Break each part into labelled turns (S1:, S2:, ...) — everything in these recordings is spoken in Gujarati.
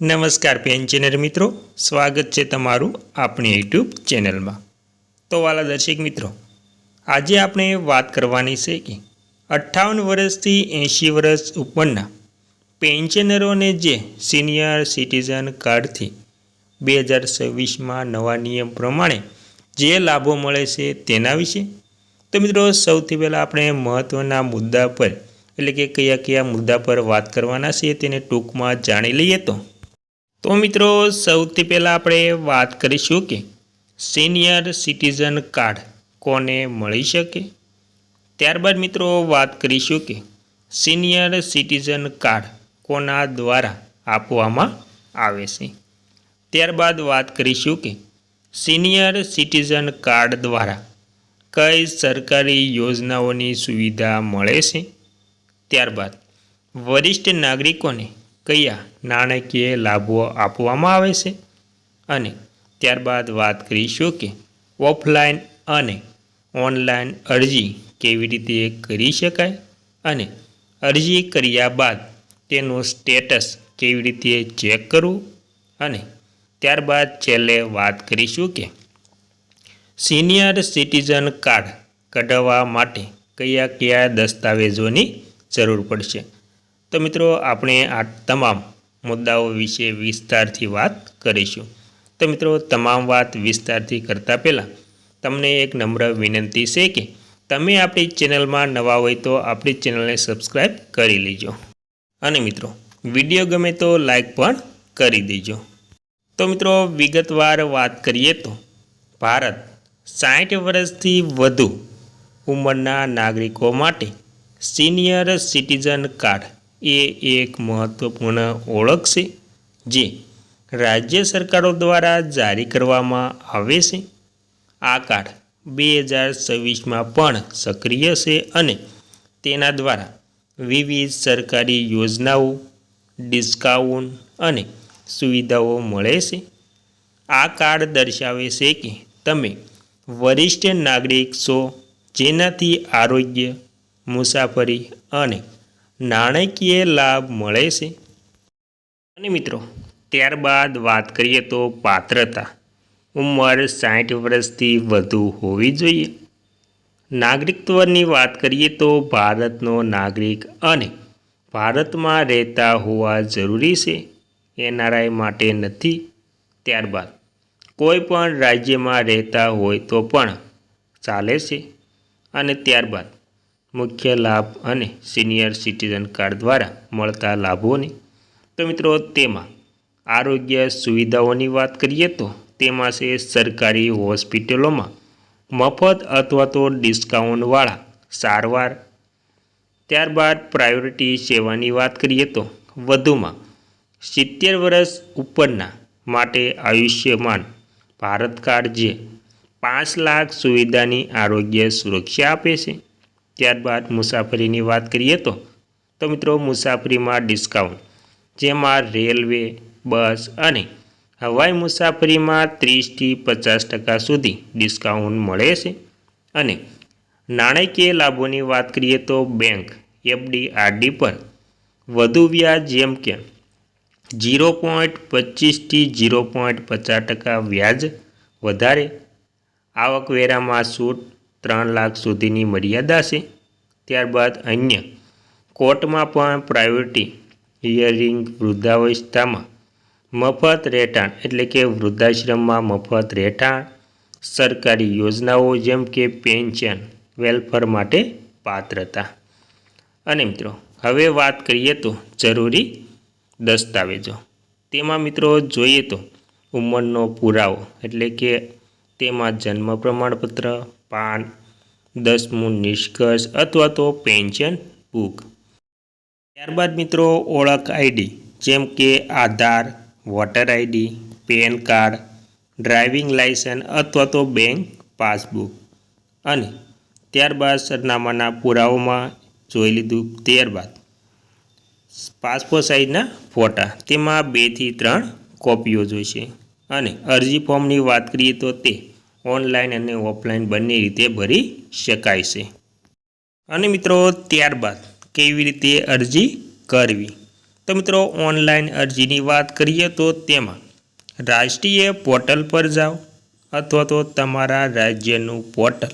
S1: નમસ્કાર પેન્શનર મિત્રો, સ્વાગત છે તમારું આપણી યુટ્યુબ ચેનલમાં તો વાલા દર્શક મિત્રો, આજે આપણે વાત કરવાની છે કે અઠ્ઠાવન વર્ષથી એંશી વર્ષ ઉપરના પેન્શનરોને જે સિનિયર સિટીઝન કાર્ડથી બે હજાર છવ્વીસમાં નવા નિયમ પ્રમાણે જે લાભો મળે છે તેના વિશે. તો મિત્રો, સૌથી પહેલાં આપણે મહત્ત્વના મુદ્દા પર, એટલે કે કયા કયા મુદ્દા પર વાત કરવાના છે તેને ટૂંકમાં જાણી લઈએ તો તો મિત્રો, સૌથી પહેલાં આપણે વાત કરીશું કે સિનિયર સિટીઝન કાર્ડ કોને મળી શકે? ત્યારબાદ મિત્રો વાત કરીશું કે સિનિયર સિટીઝન કાર્ડ કોના દ્વારા આપવામાં આવે છે. ત્યારબાદ વાત કરીશું કે સિનિયર સિટીઝન કાર્ડ દ્વારા કઈ સરકારી યોજનાઓની સુવિધા મળે છે? ત્યારબાદ વરિષ્ઠ નાગરિકોને કયા નાણાકીય લાભો આપવામાં આવે છે? અને ત્યારબાદ વાત કરીશું કે ઓફલાઈન અને ઓનલાઈન અરજી કેવી રીતે કરી શકાય અને અરજી કર્યા બાદ તેનું સ્ટેટસ કેવી રીતે ચેક કરવું? અને ત્યારબાદ છેલ્લે વાત કરીશું કે સિનિયર સિટીઝન કાર્ડ કઢાવવા માટે કયા કયા દસ્તાવેજોની જરૂર પડશે? તો મિત્રો આપણે આ તમામ મુદ્દાઓ વિશે વિસ્તારથી વાત કરીશું. તો મિત્રો તમામ વાત વિસ્તારથી કરતાં પહેલાં તમને એક નમ્ર વિનંતી છે કે તમે આપણી ચેનલમાં નવા હોય તો આપણી ચેનલને સબસ્ક્રાઈબ કરી લેજો. અને મિત્રો, વીડિયો ગમે તો લાઈક પણ કરી દેજો. તો મિત્રો, વિગતવાર વાત કરીએ તો ભારત સાઠ વર્ષથી વધુ ઉંમરના નાગરિકો માટે સિનિયર સિટીઝન કાર્ડ એ એક મહત્ત્વપૂર્ણ ઓળખ છે, જે રાજ્ય સરકારો દ્વારા જારી કરવામાં આવે છે. આ કાર્ડ બે હજાર છવ્વીસમાં પણ સક્રિય છે અને તેના દ્વારા વિવિધ સરકારી યોજનાઓ, ડિસ્કાઉન્ટ અને સુવિધાઓ મળે છે. આ કાર્ડ દર્શાવે છે કે તમે વરિષ્ઠ નાગરિક છો જેનાથી આરોગ્ય, મુસાફરી અને નાણાકીય લાભ મળે છે? અને મિત્રો, ત્યારબાદ વાત કરીએ તો પાત્રતા. ઉંમર સાઠ વર્ષથી વધુ હોવી જોઈએ. નાગરિકત્વની વાત કરીએ તો ભારતનો નાગરિક અને ભારતમાં રહેતા હોવા જરૂરી છે. એનઆરઆઈ માટે નથી. ત્યારબાદ, કોઈ પણ રાજ્યમાં રહેતા હોય તો પણ ચાલે છે. અને ત્યારબાદ મુખ્ય લાભ અને સિનિયર સિટીઝન કાર્ડ દ્વારા મળતા લાભોની. તો મિત્રો, તેમાં આરોગ્ય સુવિધાઓની વાત કરીએ તો તેમાં છે સરકારી હોસ્પિટલોમાં મફત અથવા તો ડિસ્કાઉન્ટવાળા સારવાર. ત્યારબાદ પ્રાયોરિટી સેવાની વાત કરીએ તો વધુમાં સિત્તેર વર્ષ ઉપરના માટે આયુષ્યમાન ભારત કાર્ડ જે પાંચ લાખ સુવિધાની આરોગ્ય સુરક્ષા આપે છે. ત્યારબાદ મુસાફરીની વાત કરીએ તો તો મિત્રો મુસાફરીમાં ડિસ્કાઉન્ટ જેમાં રેલવે, બસ અને હવાઈ મુસાફરીમાં ત્રીસથી પચાસ ટકા સુધી ડિસ્કાઉન્ટ મળે છે. અને નાણાકીય લાભોની વાત કરીએ તો બેંક એફડી આરડી પર વધુ વ્યાજ જેમ કે ઝીરો પોઈન્ટ પચીસથી ઝીરો પોઈન્ટ પચાસ ટકા વ્યાજ વધારે, આવકવેરામાં છૂટ ત્રણ લાખ સુધીની મર્યાદા છે. ત્યારબાદ અન્ય કોર્ટમાં પણ પ્રાયોરિટી હિયરિંગ વૃદ્ધાવસ્થામાં મફત રહેઠાણ એટલે કે વૃદ્ધાશ્રમમાં મફત રહેઠાણ, સરકારી યોજનાઓ જેમ કે પેન્શન, વેલફેર માટે પાત્રતા. અને મિત્રો, હવે વાત કરીએ તો જરૂરી દસ્તાવેજો. તેમાં મિત્રો જોઈએ તો ઉંમરનો પુરાવો એટલે કે તેમાં જન્મ પ્રમાણપત્ર પાન, દસમું નિષ્કર્ષ અથવા તો પેન્શન બુક. ત્યારબાદ મિત્રો, ઓળખ આઈડી, જેમ કે Aadhaar, voter ID, pan card, driving licence અથવા તો બેંક પાસબુક. અને ત્યારબાદ સરનામાના પુરાવામાં જોઈ લીધું ત્યારબાદ. પાસપોર્ટ સાઇઝના ફોટા, તેમાં બેથી ત્રણ કોપીઓ જોઈશે. અને અરજી ફોર્મની વાત કરીએ તો તે ઓનલાઈન અને ઓફલાઈન બંને રીતે ભરી શકાય છે. અને મિત્રો, ત્યારબાદ કેવી રીતે અરજી કરવી? તો મિત્રો, ઓનલાઈન અરજીની વાત કરીએ તો તેમાં રાષ્ટ્રીય પોર્ટલ પર જાઓ અથવા તો તમારા રાજ્યનું પોર્ટલ,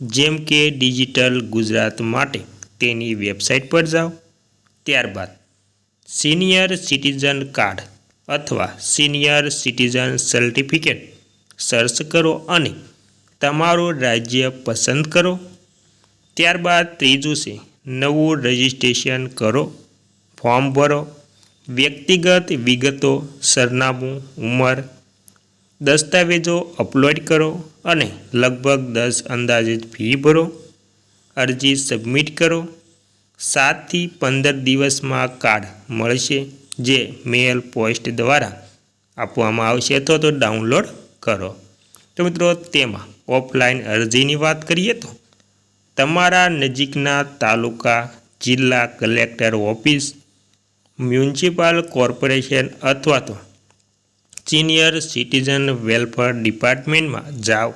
S1: જેમ કે ડિજિટલ ગુજરાત માટે તેની વેબસાઇટ પર જાઓ. ત્યારબાદ સિનિયર સિટીઝન કાર્ડ અથવા સિનિયર સિટીઝન સર્ટિફિકેટ સર્ચ કરો અને તમારું રાજ્ય પસંદ કરો. ત્યારબાદ ત્રીજું છે, નવું રજિસ્ટ્રેશન કરો. ફોર્મ ભરો. વ્યક્તિગત વિગતો, સરનામું, ઉંમર, દસ્તાવેજો અપલોડ કરો અને લગભગ દસ અંદાજિત ફી ભરો. અરજી સબમિટ કરો. સાતથી પંદર દિવસમાં કાર્ડ મળશે, જે મેલ પોસ્ટ દ્વારા આપવામાં આવશે અથવા તો ડાઉનલોડ કરો. તો મિત્રો, તેમાં ઓફલાઈન અરજીની વાત કરીએ તો, તમારા નજીકના તાલુકા, જિલ્લા કલેક્ટર ઓફિસ, મ્યુનિસિપલ કોર્પોરેશન અથવા તો સિનિયર સિટીઝન વેલફેર ડિપાર્ટમેન્ટમાં જાઓ.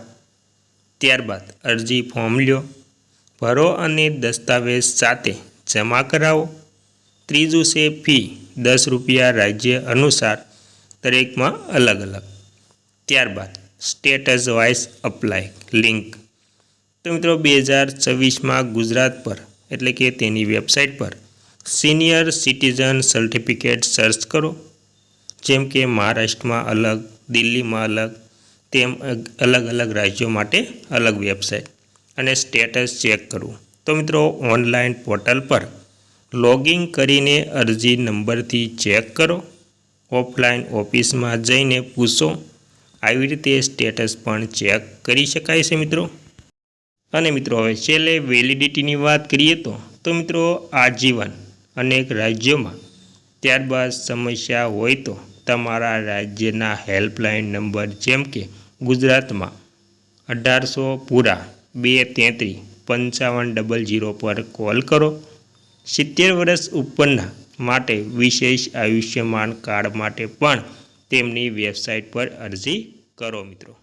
S1: ત્યારબાદ અરજી ફોર્મ લ્યો. ભરો અને દસ્તાવેજ સાથે જમા કરાવો. ત્રીજું છે ફી. દસ રૂપિયા રાજ્ય અનુસાર દરેકમાં અલગ અલગ ત્યારબાદ સ્ટેટસ વાઇઝ અપ્લાય, લિંક. તો મિત્રો બે હજાર છવ્વીસમાં ગુજરાત પર, એટલે કે તેની વેબસાઇટ પર, સિનિયર સિટીઝન સર્ટિફિકેટ સર્ચ કરો. જેમ કે મહારાષ્ટ્રમાં અલગ, દિલ્હીમાં અલગ, તેમ અલગ અલગ રાજ્યો માટે અલગ વેબસાઇટ. અને સ્ટેટસ ચેક કરવું તો મિત્રો ઓનલાઈન પોર્ટલ પર લોગિન કરીને અરજી નંબરથી ચેક કરો. ઓફલાઈન ઓફિસમાં જઈને પૂછો આવી રીતે સ્ટેટસ પણ ચેક કરી શકાય છે મિત્રો. અને મિત્રો, હવે છેલ્લે વેલિડિટીની વાત કરીએ તો તો મિત્રો, આજીવન અનેક રાજ્યોમાં ત્યારબાદ સમસ્યા હોય તો તમારા રાજ્યના હેલ્પલાઇન નંબર જેમ કે ગુજરાતમાં અઢારસો પૂરા બે તેત્રીસ પંચાવન ડબલ જીરો પર કોલ કરો. સિત્તેર વર્ષ ઉપરના માટે વિશેષ આયુષ્યમાન કાર્ડ માટે પણ તેમની વેબસાઇટ પર અરજી કરો મિત્રો.